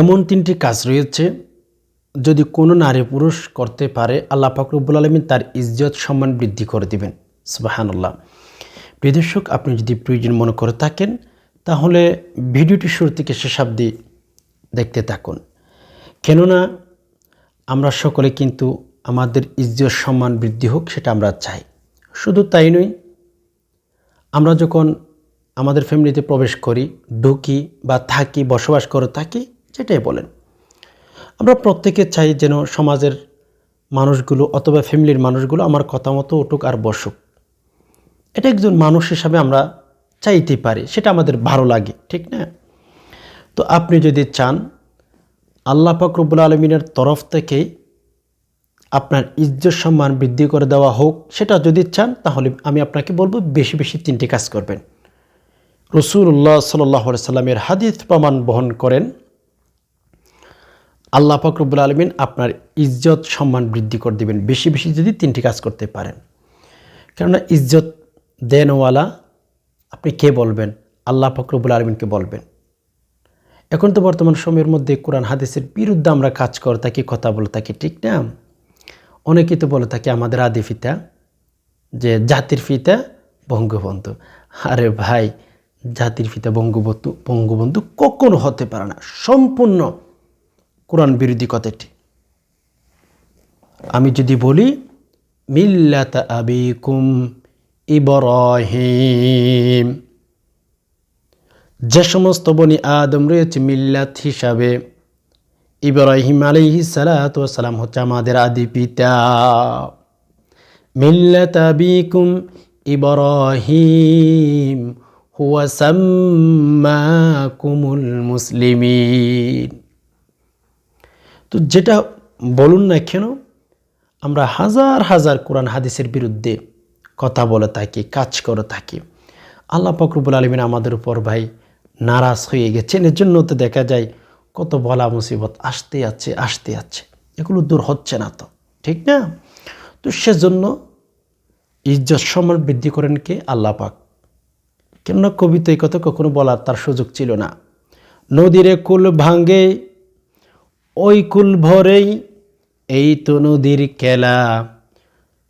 এমন তিনটি কাজ রয়েছে যদি কোনো নারী পুরুষ করতে পারে, আল্লাহ ফাকরুবুল আলমিন তার ইজ্জত সম্মান বৃদ্ধি করে দিবেন। সুবাহান্লাহ প্রিয়দর্শক আপনি যদি প্রয়োজন মনে করে থাকেন, তাহলে ভিডিওটি শুরু থেকে শেষ অবধি দেখতে থাকুন। কেননা, আমরা সকলে কিন্তু আমাদের ইজ্জত সম্মান বৃদ্ধি হোক, সেটা আমরা চাই। শুধু তাই নয়, আমরা যখন আমাদের ফ্যামিলিতে প্রবেশ করি, ঢুকি বা থাকি, বসবাস করে থাকি যেটাই বলেন। আমরা প্রত্যেকে চাই যেন সমাজের মানুষগুলো অথবা ফ্যামিলির মানুষগুলো আমার কথা মতো উঠুক আর বসুক। এটা একজন মানুষ হিসাবে আমরা চাইতে পারি, সেটা আমাদের ভালো লাগে, ঠিক না? তো আপনি যদি চান, আল্লাহ ফকরবুল আলমিনের তরফ থেকে আপনার ইজ্জত সম্মান বৃদ্ধি করে দেওয়া হোক, সেটা যদি চান, তাহলে আমি আপনাকে বলব বেশি বেশি তিনটি কাজ করবেন। রসুল্লাহ সাল্লাহ সাল্লামের হাদিস প্রমাণ বহন করেন আল্লাহ ফকরবুল আলমিন আপনার ইজ্জত সম্মান বৃদ্ধি করে দেবেন। বেশি বেশি যদি তিনটি কাজ করতে পারেন। কেননা ইজ্জত দেনওয়ালা আপনি কে বলবেন? আল্লাহ ফকরবুল আলমিনকে বলবেন? এখন তো বর্তমান সময়ের মধ্যে কোরআন হাদিসের বিরুদ্ধে আমরা কাজ করে থাকি, কথা বলে থাকি, ঠিক না? অনেকেই তো বলে থাকি, আমাদের আদি ফিতা, যে জাতির ফিতা বঙ্গবন্ধু। আরে ভাই, জাতির ফিতা বঙ্গবন্ধু বঙ্গবন্ধু কখনো হতে পারে না। সম্পূর্ণ কোরআন বিরোধী কথাটি। আমি যদি বলি, মিল্লাত আবিকুম ইবরাহিম। যে সমস্ত বনি আদম রয়েছে মিল্লাত হিসাবে, ইব্রাহিম আলাইহি সালাম হচ্ছে আমাদের আদি পিতা। মিল্লাত আবিকুম ইব্রাহিম, হুয়া সাম্মাকুমুল মুসলিমিন। তো যেটা বলুন না কেন, আমরা হাজার হাজার কোরআন হাদিসের বিরুদ্ধে কথা বলে থাকি, কাজ করে থাকি। আল্লাহ ফকরবুল আলমিন আমাদের উপর ভাই নারাজ হয়ে গেছেন। এর জন্য তো দেখা যায় কত বলা মুসিবত, আসতে আছে আসতে আছে। এগুলো দূর হচ্ছে না তো, ঠিক না? তো সেজন্য ইজ্জত সম্মান বৃদ্ধি করেন কে? আল্লাহ পাক। কেননা কবিতা এই কথা কখনো বলার তার সুযোগ ছিল না। নদীরে কুল ভাঙ্গে ওই কুল ভরেই এই তো নদীর খেলা।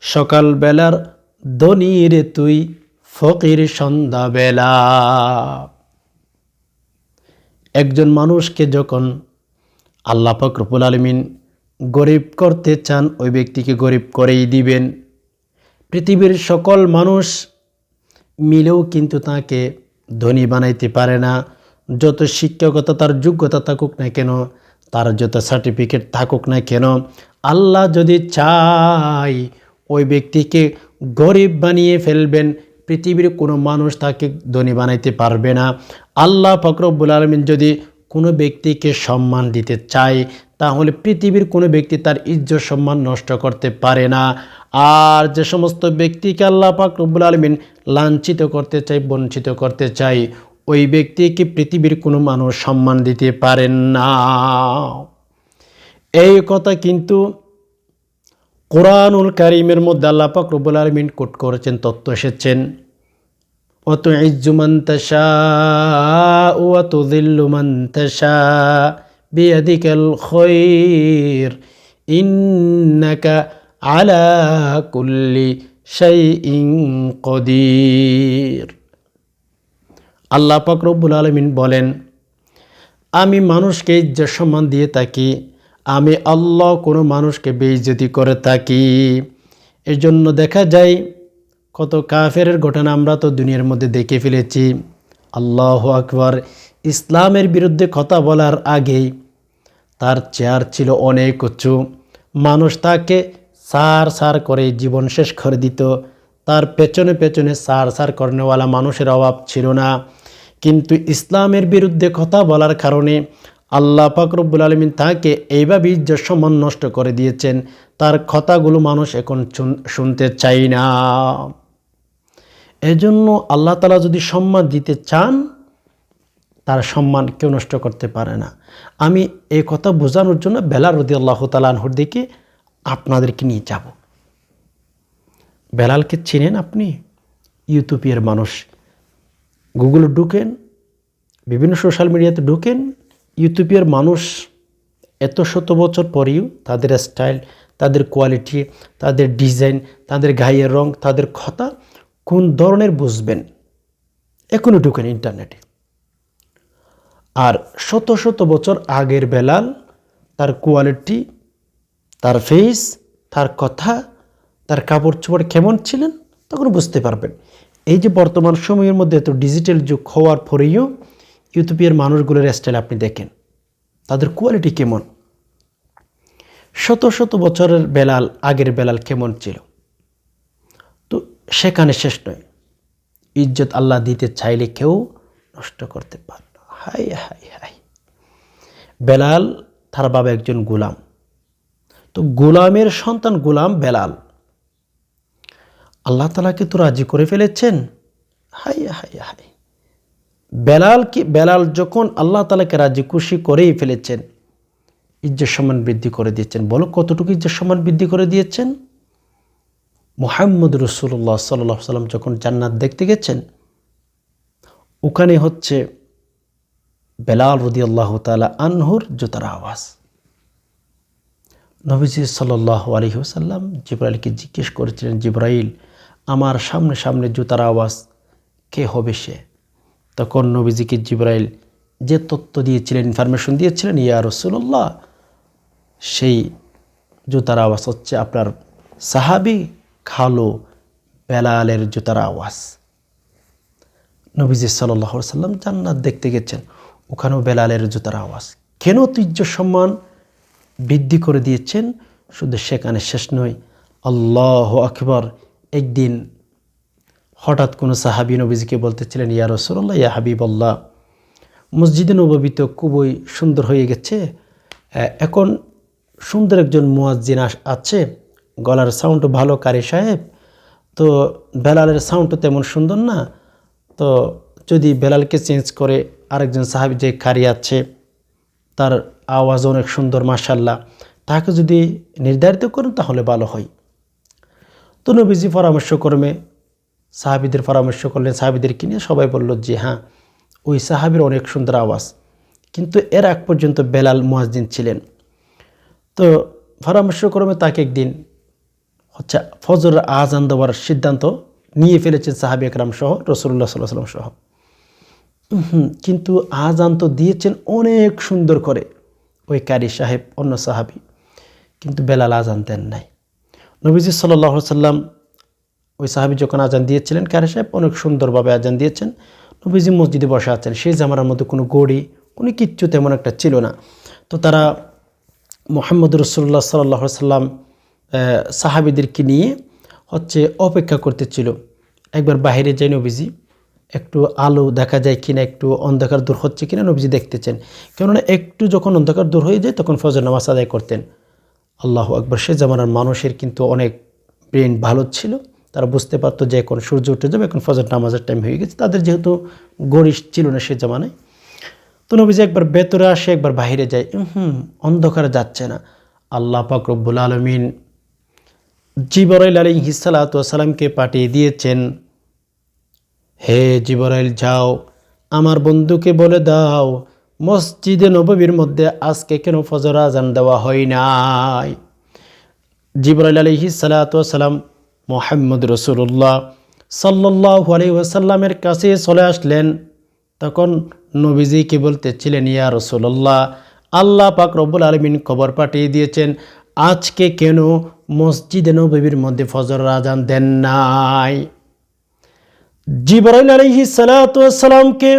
সকালবেলার ধনির তুই ফকির সন্ধ্যাবেলা। একজন মানুষকে যখন আল্লাহ ফকরবুল আলমিন গরিব করতে চান, ওই ব্যক্তিকে গরিব করেই দিবেন। পৃথিবীর সকল মানুষ মিলেও কিন্তু তাকে ধনী বানাইতে পারে না। যত শিক্ষকতা তার যোগ্যতা থাকুক না কেন তার যত সার্টিফিকেট থাকুক না কেন, আল্লাহ যদি চাই ওই ব্যক্তিকে গরিব বানিয়ে ফেলবেন, পৃথিবীর কোনো মানুষ তাকে ধনী বানাইতে পারবে না। আল্লাহ ফকরবুল আলমিন যদি কোনো ব্যক্তিকে সম্মান দিতে চায়, তাহলে পৃথিবীর কোনো ব্যক্তি তার ইজ্জত সম্মান নষ্ট করতে পারে না। আর যে সমস্ত ব্যক্তিকে আল্লাহ পাক আলমিন লাঞ্ছিত করতে চাই বঞ্চিত করতে চাই ওই ব্যক্তিকে পৃথিবীর কোনো মানুষ সম্মান দিতে পারেন না। এই কথা কিন্তু কোরআনুল কারিমের মধ্যে আল্লাহ পাক রব্বুল আলমিন কোট করেছেন, তত্ত্ব এসেছেন। অত ইন্নাকা আলা কুল্লি শাইইন কদির। আল্লাহ পাক রব্বুল আলমিন বলেন, আমি মানুষকে ইজ্জত সম্মান দিয়ে থাকি, আমি আল্লাহ কোনো মানুষকে বেইজ্জতি করে থাকি। এর জন্য দেখা যায়, কত কাফের ঘটনা আমরা তো দুনিয়ার মধ্যে দেখে ফেলেছি। আল্লাহ আকবর, ইসলামের বিরুদ্ধে কথা বলার আগেই তার চেয়ার ছিল অনেক উঁচু। মানুষ তাকে সার সার করে জীবন শেষ করে দিত। তার পেছনে পেছনে সার সার করেনেওয়ালা মানুষের অভাব ছিল না। কিন্তু ইসলামের বিরুদ্ধে কথা বলার কারণে আল্লাহ ফাকরবুল আলমিন তাকে এইভাবে ইজ্জত সম্মান নষ্ট করে দিয়েছেন। তার কথাগুলো মানুষ এখন শুনতে চাই না। এজন্য আল্লাহ তালা যদি সম্মান দিতে চান, তার সম্মান কেউ নষ্ট করতে পারে না। আমি এই কথা বোঝানোর জন্য বেলাল রদি আল্লাহ তালানহর দিকে আপনাদেরকে নিয়ে যাব। বেলালকে চিনেন আপনি? ইউটিউবের মানুষ। গুগলে ঢুকেন, বিভিন্ন সোশ্যাল মিডিয়াতে ঢুকেন ইউটিউবের মানুষ এত শত বছর পরেও তাদের স্টাইল তাদের কোয়ালিটি তাদের ডিজাইন তাদের গায়ের রং, তাদের কথা কোন ধরনের বুঝবেন? এখনও ঢুকেন ইন্টারনেটে আর শত শত বছর আগের বেলাল, তার কোয়ালিটি তার ফেস তার কথা, তার কাপড় চোপড় কেমন ছিলেন তখন বুঝতে পারবেন। এই যে বর্তমান সময়ের মধ্যে এত ডিজিটাল যুগ হওয়ার পরেও ইউটিউবের মানুষগুলোর স্টাইল আপনি দেখেন, তাদের কোয়ালিটি কেমন? শত শত বছরের বেলাল, আগের বেলাল কেমন ছিল? তো সেখানে শেষ নয়। ইজ্জত আল্লাহ দিতে চাইলে কেউ নষ্ট করতে পারে না। হাই হাই হাই বেলাল, তার বাবা একজন গোলাম। তো গোলামের সন্তান গোলাম বেলাল। আল্লাহ তালাকে তো রাজি করে ফেলেছেন? হাই হাই হাই বেলাল কি, বেলাল যখন আল্লাহ তালাকে রাজি খুশি করেই ফেলেছেন ইজ্জত সম্মান বৃদ্ধি করে দিয়েছেন, বলো কতটুকু ইজ্জত সম্মান বৃদ্ধি করে দিয়েছেন? মোহাম্মদ রসুল্লাহ সাল্লাহ সাল্লাম যখন জান্নাত দেখতে গেছেন, ওখানে হচ্ছে বেলাল রদি আল্লাহ তালা আনহুর জুতার আওয়াজ। নবীজি সাল্লাহ আলহিহসাল্লাম জিব্রাইলকে জিজ্ঞেস করেছিলেন, জিব্রাইল আমার সামনে সামনে জুতার আওয়াজ, কে হবে সে? তখন নবীজিকে জিব্রাইল যে তত্ত্ব দিয়েছিলেন ইনফরমেশন দিয়েছিলেন, ইয়া রসুল্লাহ সেই জুতার আওয়াজ হচ্ছে আপনার সাহাবি খালো বেলালের জুতার আওয়াজ। নবীজি সাল্লাহ সাল্লাম জান্নাত দেখতে গেছেন, ওখানেও বেলালের জুতার আওয়াজ। কেন ঐতিহ্য সম্মান বৃদ্ধি করে দিয়েছেন? শুধু সেখানে শেষ নয়, আল্লাহ আকবর একদিন হঠাৎ কোনো সাহাবি নবীজিকে বলতেছিলেন, ইয়া রসুল্লাহ ইয়া হাবিব আল্লাহ মসজিদে নবী খুবই সুন্দর হয়ে গেছে এখন সুন্দর একজন মুয়াজ্জিন আছে, গলার সাউন্ডও ভালো, কারি সাহেব, তো বেলালের সাউন্ডও তেমন সুন্দর না, তো যদি বেলালকে চেঞ্জ করে আরেকজন সাহাবি যে কারি আছে, তার আওয়াজ অনেক সুন্দর মাসাল্লাহ তাকে যদি নির্ধারিত করেন তাহলে ভালো হয়। তো নবীজি পরামর্শ কর্মে, সাহাবিদের পরামর্শ করলেন সাহাবিদেরকে নিয়ে? সবাই বলল যে হ্যাঁ ওই সাহাবির অনেক সুন্দর আওয়াজ। কিন্তু এর আগ পর্যন্ত বেলাল মুয়াজ্জিন ছিলেন। তো পরামর্শ ক্রমে তাকে একদিন হচ্ছে ফজর আজান দেওয়ার সিদ্ধান্ত নিয়ে ফেলেছেন সাহাবি একরাম সহ রসুল্লাহ সাল্লাহ সাল্লাম সহ। কিন্তু আজান তো দিয়েছেন অনেক সুন্দর করে ওই কারি সাহেব, অন্য সাহাবি। কিন্তু বেলাল আজান দেন নাই। নবীজি সাল্লাহ সাল্লাম ওই সাহাবি যখন আজান দিয়েছিলেন, কারি সাহেব অনেক সুন্দরভাবে আজান দিয়েছেন। নবীজি মসজিদে বসে আছেন। সেই জামানার মধ্যে কোনো গড়ি, কোনো কিচ্ছু তেমন একটা ছিল না। তো তারা মোহাম্মদ রসুল্লাহ সাল্লাহ সাল্লাম সাহাবিদেরকে নিয়ে হচ্ছে অপেক্ষা করতেছিল। একবার বাহিরে যাই নবীজি, একটু আলো দেখা যায় কিনা, একটু অন্ধকার দূর হচ্ছে কিনা নবীজি দেখতেছেন। কেননা একটু যখন অন্ধকার দূর হয়ে যায়, তখন ফজর নামাজ আদায় করতেন। আল্লাহ আকবর, সে জামানার মানুষের কিন্তু অনেক ব্রেন ভালো ছিল। তারা বুঝতে পারতো যে এখন সূর্য উঠে যাবে, এখন ফজর নামাজের টাইম হয়ে গেছে। তাদের যেহেতু গরিশ ছিল না সে জামানায়। তো নবীজি একবার ভেতরে আসে, একবার বাহিরে যায় হুম অন্ধকারে যাচ্ছে না। আল্লাহ পাক রব্বুল আলমিন জিবরাইল আলী হিসালাতামকে পাঠিয়ে দিয়েছেন, হে জিবরাইল, যাও, আমার বন্ধুকে বলে দাও মসজিদে নববীর মধ্যে আজকে কেন ফজর আজান দেওয়া হয় নাই? জিবরাইল আলী হিসালাতাম মোহাম্মদ রসুল্লাহ সাল্লাহ আলী কাছে চলে আসলেন। তখন নবীজি কি বলতেছিলেন, ইয়া রসুল্লাহ আল্লাহ পাক রব্বুল আলমিন খবর পাঠিয়ে দিয়েছেন, আজকে কেন মসজিদে নবীর মধ্যে ফজর আজান দেন নাই? জিবরাইল আলহি সালাতামকে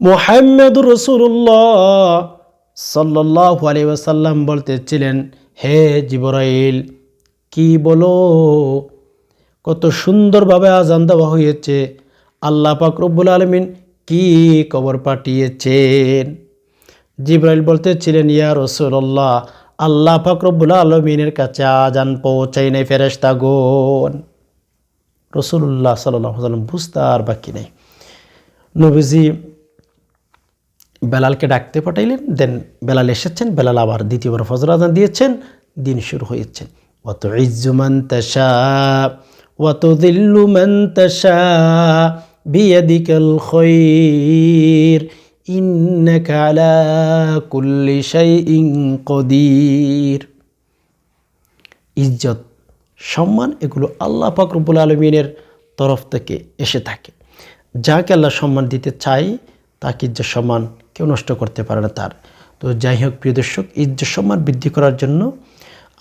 মোহাম্মদুর রসুল্লাহ সাল্লাহ আলী ওয়াসাল্লাম বলতেছিলেন, হে জিবরাইল, কি বলো? কত সুন্দরভাবে আজান দেওয়া হয়েছে। আল্লাহ পাক রব্বুল আলমিন কি কবর পাঠিয়েছেন? জিব্রাইল বলতেছিলেন, ইয়া রসুল্লাহ আল্লাহ ফাকরবুল আলমিনের কাছে আজান পৌঁছাই নেই ফেরেস্তা গোন রসুল্লাহ সাল্লাম বুঝতে আর বাকি নেই। নবীজি বেলালকে ডাকতে পাঠাইলেন দেন বেলাল এসেছেন, বেলাল আবার দ্বিতীয়বার ফজর আজান দিয়েছেন, দিন শুরু হয়েছেন অত ইজ্জুমান অত দিল্লুমান তশা, বিয়াদিকাল খৈর, ইন্নাকা আলা কুল্লি শাইইন কদির। ইজ্জত, সম্মান, এগুলো আল্লাহ পাক আলমিনের তরফ থেকে এসে থাকে। যাকে আল্লাহ সম্মান দিতে চাই তাকে ইজ্জত সম্মান কেউ নষ্ট করতে পারে না তার। তো যাই হোক প্রিয় দর্শক ইজ্জত সম্মান বৃদ্ধি করার জন্য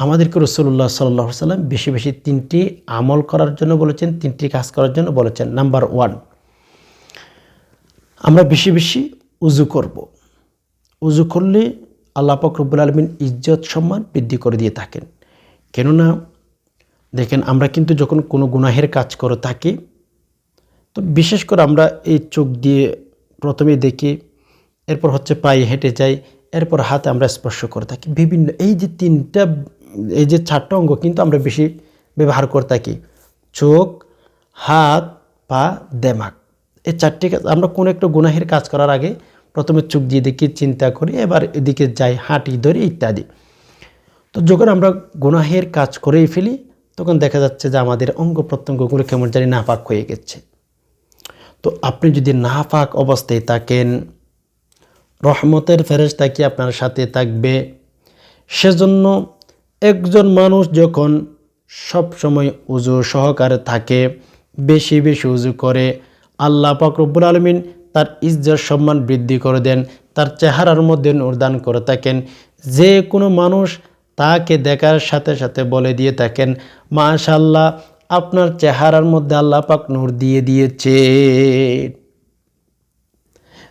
আমাদেরকে রসুল্লাহ সাল্লাহ সাল্লাম বেশি বেশি তিনটি আমল করার জন্য বলেছেন, তিনটি কাজ করার জন্য বলেছেন। নাম্বার ওয়ান, আমরা বেশি বেশি উজু করব। উজু করলে আল্লাহ রব্বুল আলমিন ইজ্জত, সম্মান বৃদ্ধি করে দিয়ে থাকেন। কেননা, দেখেন, আমরা কিন্তু যখন কোনো গুনাহের কাজ করে থাকি, তো বিশেষ করে আমরা এই চোখ দিয়ে প্রথমে দেখি এরপর হচ্ছে পায়ে হেঁটে যাই, এরপর হাতে আমরা স্পর্শ করে থাকি। বিভিন্ন এই যে তিনটা, এই যে চারটা অঙ্গ কিন্তু আমরা বেশি ব্যবহার করে থাকি। চোখ, হাত, পা দেমাগ এই চারটি কাজ, আমরা কোনো একটা গুনাহের কাজ করার আগে প্রথমে চোখ দিয়ে দেখি, চিন্তা করি, এবার এদিকে যাই, হাঁটি, ধরি ইত্যাদি। তো যখন আমরা গুনাহের কাজ করেই ফেলি, তখন দেখা যাচ্ছে যে আমাদের অঙ্গ প্রত্যঙ্গগুলো কেমন জানি নাপাক হয়ে গেছে। তো আপনি যদি না নাপাক অবস্থায় থাকেন রহমতের ফেরেশতা কি আপনার সাথে থাকবে? সেজন্য একজন মানুষ যখন সব সময় উজু সহকারে থাকে, বেশি বেশি উজু করে, আল্লাহ পাক রব্বুল আলমিন তার ইজ্জত সম্মান বৃদ্ধি করে দেন, তার চেহারার মধ্যে নূরদান করে থাকেন। যে কোনো মানুষ তাকে দেখার সাথে সাথে বলে দিয়ে থাকেন মাশাল্লাহ আপনার চেহারার মধ্যে আল্লাহ পাক নূর দিয়ে দিয়েছে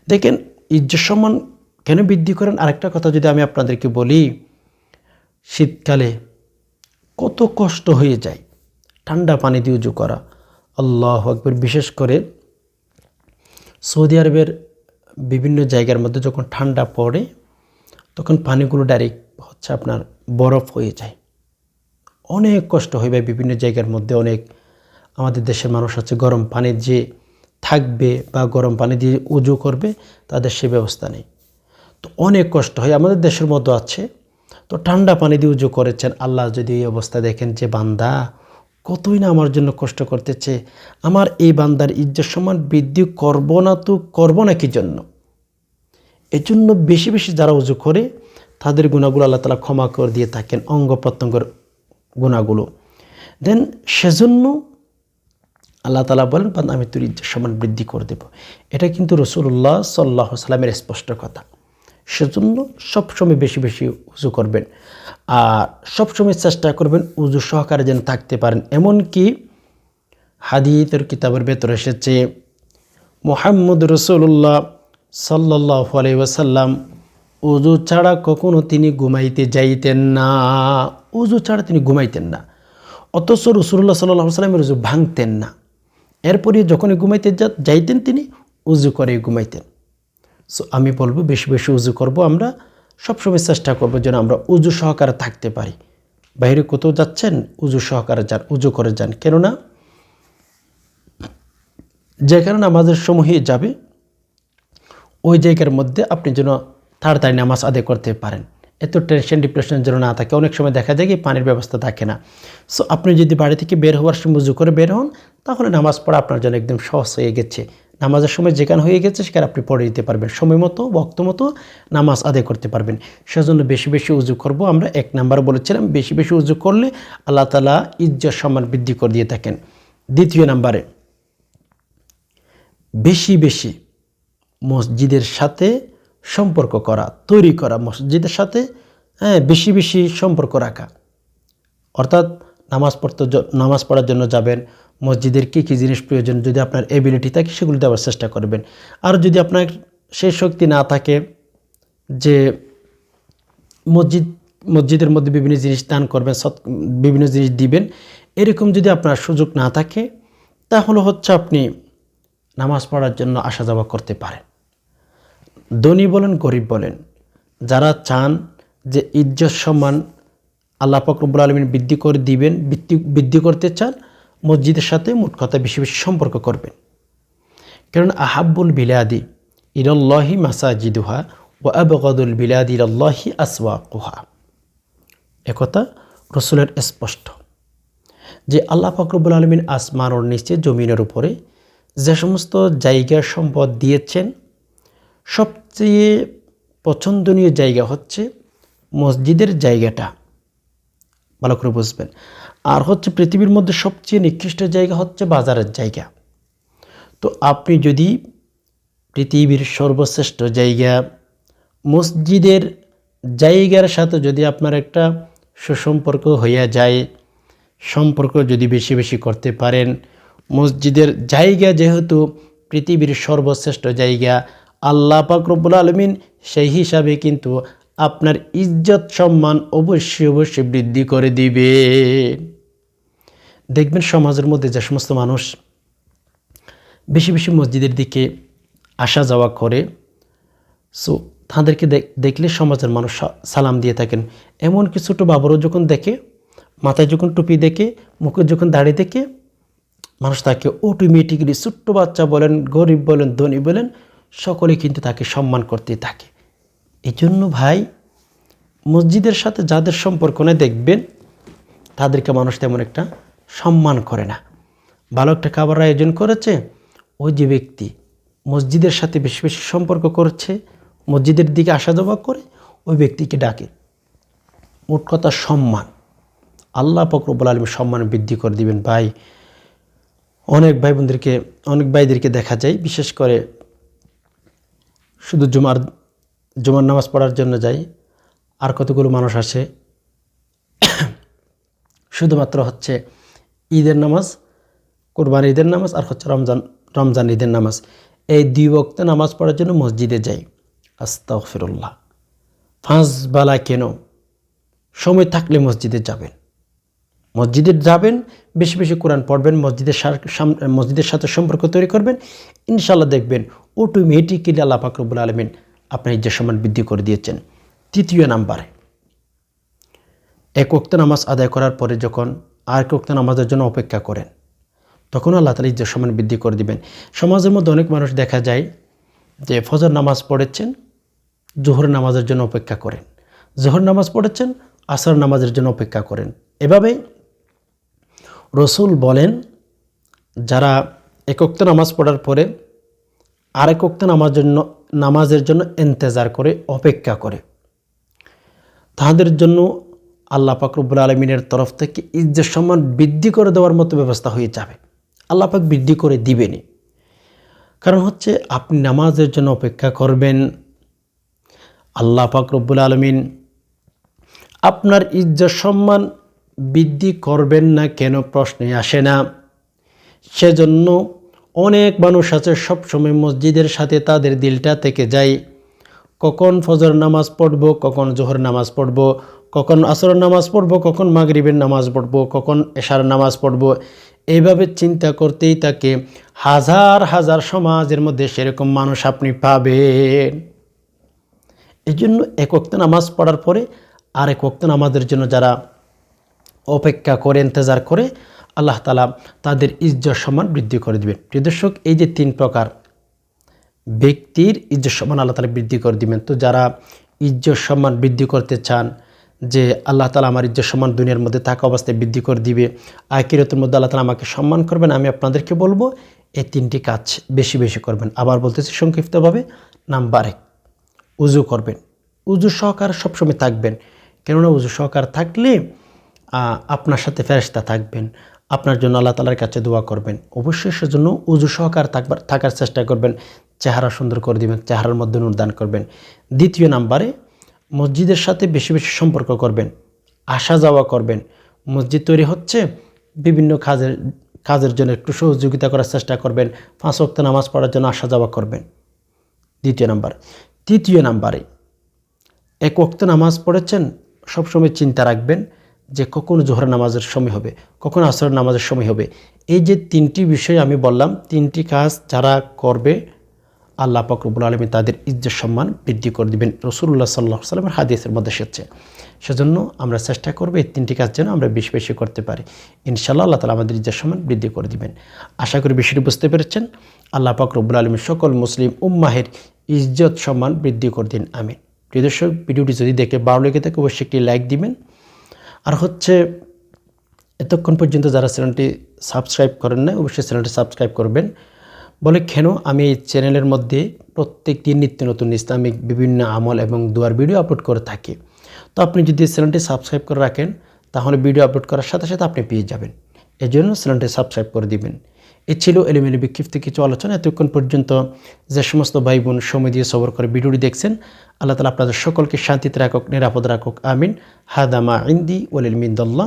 দেখেন ইজ্জত সম্মান কেন বৃদ্ধি করেন? আরেকটা কথা যদি আমি আপনাদেরকে বলি, শীতকালে কত কষ্ট হয়ে যায়। ঠান্ডা পানি দিয়ে উজু করা। আল্লাহ একবার বিশেষ করে সৌদি আরবের বিভিন্ন জায়গার মধ্যে যখন ঠান্ডা পড়ে, তখন পানিগুলো ডাইরেক্ট হচ্ছে আপনার বরফ হয়ে যায়। অনেক কষ্ট হয়ে যায় বিভিন্ন জায়গার মধ্যে অনেক আমাদের দেশের মানুষ হচ্ছে গরম পানির যে থাকবে বা গরম পানি দিয়ে উজু করবে, তাদের সে ব্যবস্থা নেই। তো অনেক কষ্ট হয়, আমাদের দেশের মধ্যে আছে। তো ঠান্ডা পানি দিয়ে উজু করেছেন আল্লাহ যদি এই অবস্থা দেখেন যে বান্দা কতই না আমার জন্য কষ্ট করতেছে, আমার এই বান্দার ইজ্জত সম্মান বৃদ্ধি করব না তো করব না কি জন্য? এই জন্য বেশি বেশি যারা উজু করে, তাদের গুণাগুলো আল্লাহ তালা ক্ষমা করে দিয়ে থাকেন, অঙ্গ প্রত্যঙ্গের গুণাগুলো। দেন সেজন্য আল্লাহ তালা বলেন বা আমি তোর ইজ্জত সম্মান বৃদ্ধি করে দেব। এটা কিন্তু রসুল্লাহ সাল্লাহ সাল্লামের স্পষ্ট কথা। সেজন্য সবসময় বেশি বেশি উজু করবেন আর সবসময় চেষ্টা করবেন উজু সহকারে যেন থাকতে পারেন। এমনকি হাদিতের কিতাবের ভেতরে এসেছে, মোহাম্মদ রসুল্লাহ সাল্লাহ আলাইসাল্লাম উজু ছাড়া কখনো তিনি ঘুমাইতে যাইতেন না। উজু ছাড়া তিনি ঘুমাইতেন না। অথচ রসুল্লাহ সাল্লাহ সাল্লামের উজু ভাঙতেন না। এরপরে যখনই ঘুমাইতে যাইতেন তিনি, উজু করে ঘুমাইতেন। সো আমি বলব বেশি বেশি উজু করব আমরা। সবসময় চেষ্টা করব যেন আমরা উজু সহকারে থাকতে পারি। বাইরে কোথাও যাচ্ছেন, উজু সহকারে যান, উজু করে যান। কেননা, যে কারণে আমাদের সমূহে যাবে, ওই জায়গার মধ্যে আপনি যেন তাড়াতাড়ি নামাজ আদায় করতে পারেন। এত টেনশন ডিপ্রেশন যেন না থাকে। অনেক সময় দেখা যায় কি পানির ব্যবস্থা থাকে না। সো আপনি যদি বাড়ি থেকে বের হওয়ার সময় উজু করে বের হন তাহলে নামাজ পড়া আপনার জন্য একদম সহজ হয়ে গেছে। নামাজের সময় যেখানে হয়ে গেছে সেখানে আপনি পড়ে দিতে পারবেন। সময় মতো বক্ত মতো নামাজ আদায় করতে পারবেন। সেজন্য বেশি বেশি উজু করব। আমরা এক নাম্বার বলেছিলাম, বেশি বেশি উজু করলে আল্লাহ তালা ইজ্জত সম্মান বৃদ্ধি করে দিয়ে থাকেন। দ্বিতীয় নাম্বারে, বেশি বেশি মসজিদের সাথে সম্পর্ক করা, তৈরি করা, মসজিদের সাথে হ্যাঁ বেশি বেশি সম্পর্ক রাখা। অর্থাৎ নামাজ পড়তে নামাজ পড়ার জন্য যাবেন মসজিদের কী কী জিনিস প্রয়োজন, যদি আপনার এবিলিটি থাকে সেগুলো দেওয়ার চেষ্টা করবেন। আর যদি আপনার সেই শক্তি না থাকে যে মসজিদ, মসজিদের মধ্যে বিভিন্ন জিনিস দান করবেন বিভিন্ন জিনিস দিবেন, এরকম যদি আপনার সুযোগ না থাকে, তাহলে হচ্ছে আপনি নামাজ পড়ার জন্য আসা যাওয়া করতে পারেন। ধনী বলেন, গরিব বলেন, যারা চান যে ইজ্জত সম্মান আল্লাহ ফকরবুল আলমিন বৃদ্ধি করে দিবেন, বৃদ্ধি বৃদ্ধি করতে চান মসজিদের সাথে মোট কথা বেশি বেশি সম্পর্ক করবেন। কারণ আহাব্বুল বিলাদি ইরল্লাহি মাসাজিদুহা ও আবগদুল বিলাদি ইরল্লাহি কুহা একথা রসুলের স্পষ্ট। যে আল্লাহ ফকরবুল আলমিন আসমানোর নিচে জমিনের উপরে যে সমস্ত জায়গার সম্পদ দিয়েছেন, সবচেয়ে পছন্দনীয় জায়গা হচ্ছে মসজিদের জায়গাটা। ভালো করে বুঝবেন। আর হচ্ছে পৃথিবীর মধ্যে সবচেয়ে নিকৃষ্ট জায়গা হচ্ছে বাজারের জায়গা। তো আপনি যদি পৃথিবীর সর্বশ্রেষ্ঠ জায়গা, মসজিদের জায়গার সাথে যদি আপনার একটা সুসম্পর্ক হইয়া যায়, সম্পর্ক যদি বেশি বেশি করতে পারেন, মসজিদের জায়গা যেহেতু পৃথিবীর সর্বশ্রেষ্ঠ জায়গা, আল্লাহ পাক রব্বুল আলমিন সেই হিসাবে কিন্তু আপনার ইজ্জত সম্মান অবশ্যই অবশ্যই বৃদ্ধি করে দিবে দেখবেন সমাজের মধ্যে যে সমস্ত মানুষ বেশি বেশি মসজিদের দিকে আসা যাওয়া করে সো তাদেরকে দেখ- দেখলে সমাজের মানুষ সালাম দিয়ে থাকেন। এমনকি ছোটো বাবরও যখন দেখে, মাথায় যখন টুপি দেখে, মুখে যখন দাড়ি দেখে, মানুষ তাকে অটোমেটিক্যালি ছোট্ট বাচ্চা বলেন, গরিব বলেন, ধনী বলেন, সকলে কিন্তু তাকে সম্মান করতে থাকে। এই জন্য ভাই, মসজিদের সাথে যাদের সম্পর্ক নেই, দেখবেন তাদেরকে মানুষ তেমন একটা সম্মান করে না। ভালো একটা খাবার আয়োজন করেছে, ওই যে ব্যক্তি মসজিদের সাথে বেশি বেশি সম্পর্ক করছে, মসজিদের দিকে আসা যাওয়া করে, ওই ব্যক্তিকে ডাকে। মোট কথা সম্মান। আল্লাহ ফকরবুল আলমী সম্মান বৃদ্ধি করে দিবেন। ভাই, অনেক ভাই বোনদেরকে অনেক ভাইদেরকে দেখা যায়, বিশেষ করে শুধু জুমার জুমার নামাজ পড়ার জন্য যাই আর কতগুলো মানুষ আসে। শুধুমাত্র হচ্ছে ঈদের নামাজ, কোরবান ঈদের নামাজ আর হচ্ছে রমজান রমজান ঈদের নামাজ। এই দুই বক্ত নামাজ পড়ার জন্য মসজিদে যাই। আস্তাগফিরুল্লাহ। পাঁচ বেলা কেন? সময় থাকলে মসজিদে যাবেন। মসজিদে যাবেন, বেশি বেশি কোরআন পড়বেন, মসজিদের মসজিদের সাথে সম্পর্ক তৈরি করবেন। ইনশাল্লাহ দেখবেন অটোমেটিক্যালি আল্লাহ ফাকরবুল আলমিন আপনার ইজ্জত সম্মান বৃদ্ধি করে দিয়েছেন। তৃতীয় নাম্বারে, এক ওক্ত নামাজ আদায় করার পরে যখন আর এক ওক্ত নামাজের জন্য অপেক্ষা করেন। তখন আল্লাহ তালা ইজ্জত সম্মান বৃদ্ধি করে দিবেন। সমাজের মধ্যে অনেক মানুষ দেখা যায় যে ফজর নামাজ পড়েছেন জোহর নামাজের জন্য অপেক্ষা করেন। জোহর নামাজ পড়েছেন, আসর নামাজের জন্য অপেক্ষা করেন। এভাবে রসুল বলেন, যারা একক্ত নামাজ পড়ার পরে আরেক উক্ত নামাজ জন্য, নামাজের জন্য ইন্তেজার করে, অপেক্ষা করে তাহাদের জন্য আল্লাহ পাকরবুল আলমিনের তরফ থেকে ইজ্জত সম্মান বৃদ্ধি করে দেওয়ার মতো ব্যবস্থা হয়ে যাবে। আল্লাহ পাক বৃদ্ধি করে দিবেনি কারণ হচ্ছে আপনি নামাজের জন্য অপেক্ষা করবেন। আল্লাহ পাক রব্বুল আলমিন আপনার ইজ্জত সম্মান বৃদ্ধি করবেন না কেন প্রশ্নে আসে না। সেজন্য অনেক মানুষ আছে সবসময় মসজিদের সাথে তাদের দিলটা থেকে যায়। কখন ফজর নামাজ পড়ব, কখন জোহর নামাজ পড়ব কখন আসর নামাজ পড়ব, কখন মাগরিবের নামাজ পড়ব, কখন এশার নামাজ পড়ব, এইভাবে চিন্তা করতেই তাকে হাজার হাজার সমাজের মধ্যে সেরকম মানুষ আপনি পাবেন। এই জন্য এক ওক্ত নামাজ পড়ার পরে আর এক ওক্ত নামাজের জন্য যারা অপেক্ষা করে, ইন্তজার করে, আল্লাহ তালা তাদের ইজ্জত সম্মান বৃদ্ধি করে দিবেন। প্রিয় দর্শক, এই যে তিন প্রকার ব্যক্তির ইজ্জত সম্মান আল্লাহ তালা বৃদ্ধি করে দিবেন। তো যারা ইজ্জত সম্মান বৃদ্ধি করতে চান যে আল্লাহ তালা আমার ইজ্জত সম্মান দুনিয়ার মধ্যে থাকা অবস্থায় বৃদ্ধি করে দিবে। আকিরতের মধ্যে আল্লাহ তালা আমাকে সম্মান করবেন, আমি আপনাদেরকে বলব, এই তিনটি কাজ বেশি বেশি করবেন। আবার বলতেছি সংক্ষিপ্তভাবে, নাম্বার এক উজু করবেন। উজু সহকার সবসময় থাকবেন। কেননা উজু সহকার থাকলে আপনার সাথে ফেরেশতা থাকবেন। আপনার জন্য আল্লাহ তালার কাছে দোয়া করবেন। অবশ্যই সেজন্য উজু সহকার থাকবার, থাকার চেষ্টা করবেন। চেহারা সুন্দর করে দিবেন, চেহারার মধ্যে অনুদান করবেন। দ্বিতীয় নাম্বারে মসজিদের সাথে বেশি বেশি সম্পর্ক করবেন, আসা যাওয়া করবেন। মসজিদ তৈরি হচ্ছে, বিভিন্ন কাজের কাজের জন্য একটু সহযোগিতা করার চেষ্টা করবেন, পাঁচ ওয়াক্ত নামাজ পড়ার জন্য আসা যাওয়া করবেন। দ্বিতীয় নাম্বার। তৃতীয় নাম্বারে, এক ওক্ত নামাজ পড়েছেন, সবসময় চিন্তা রাখবেন যে কখন জোহর নামাজের সময় হবে, কখন আসর নামাজের সময় হবে। এই যে তিনটি বিষয় আমি বললাম, তিনটি কাজ যারা করবে আল্লাহ পাকরবুল আলমী তাদের ইজ্জত সম্মান বৃদ্ধি করে দিবেন। রসুল্লাহ সাল্লাহ সাল্লামের হাদিসের মধ্যে এসেছে, সেজন্য আমরা চেষ্টা করব এই তিনটি কাজ যেন আমরা বেশি বেশি করতে পারি। ইনশাল্লাহ আল্লাহ তালা আমাদের ইজ্জত সম্মান বৃদ্ধি করে দিবেন। আশা করি বিষয়টি বুঝতে পেরেছেন। আল্লাহ পাকরবুল আলমী সকল মুসলিম উম্মাহের ইজ্জত সম্মান বৃদ্ধি করে দিন। আমিন। প্রিয় দর্শক, ভিডিওটি যদি দেখে ভালো লেগে থাকে, অবশ্যই একটি লাইক দিবেন। আর হচ্ছে, এতক্ষণ পর্যন্ত যারা চ্যানেলটি সাবস্ক্রাইব করেন না অবশ্যই চ্যানেলটি সাবস্ক্রাইব করবেন। বলে, কেন? আমি এই চ্যানেলের মধ্যে প্রত্যেক দিন নিত্য নতুন ইসলামিক বিভিন্ন আমল এবং দুয়ার ভিডিও আপলোড করে থাকি। তো আপনি যদি চ্যানেলটি সাবস্ক্রাইব করে রাখেন, তাহলে ভিডিও আপলোড করার সাথে সাথে আপনি পেয়ে যাবেন। এই জন্য চ্যানেলটি সাবস্ক্রাইব করে দিবেন। এ ছিল এলিমেলি বিক্ষিপ্ত কিছু আলোচনা। এতক্ষণ পর্যন্ত যে সমস্ত ভাই বোন সময় দিয়ে সবর করে ভিডিওটি দেখছেন, আল্লাহ তালা আপনাদের সকলকে শান্তিতে রাখুক, নিরাপদ রাখুক, আমিন। হাদামা ইন্দি ওলিল মিন্দল্লাহ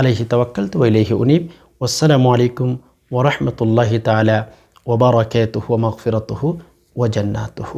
আলহি তাওয়াক্কাল তো ইলাইহি উনিব। আসসালামু আলাইকুম ওরহমতুল্লাহি তালা وبركاته ومغفرته وجناته.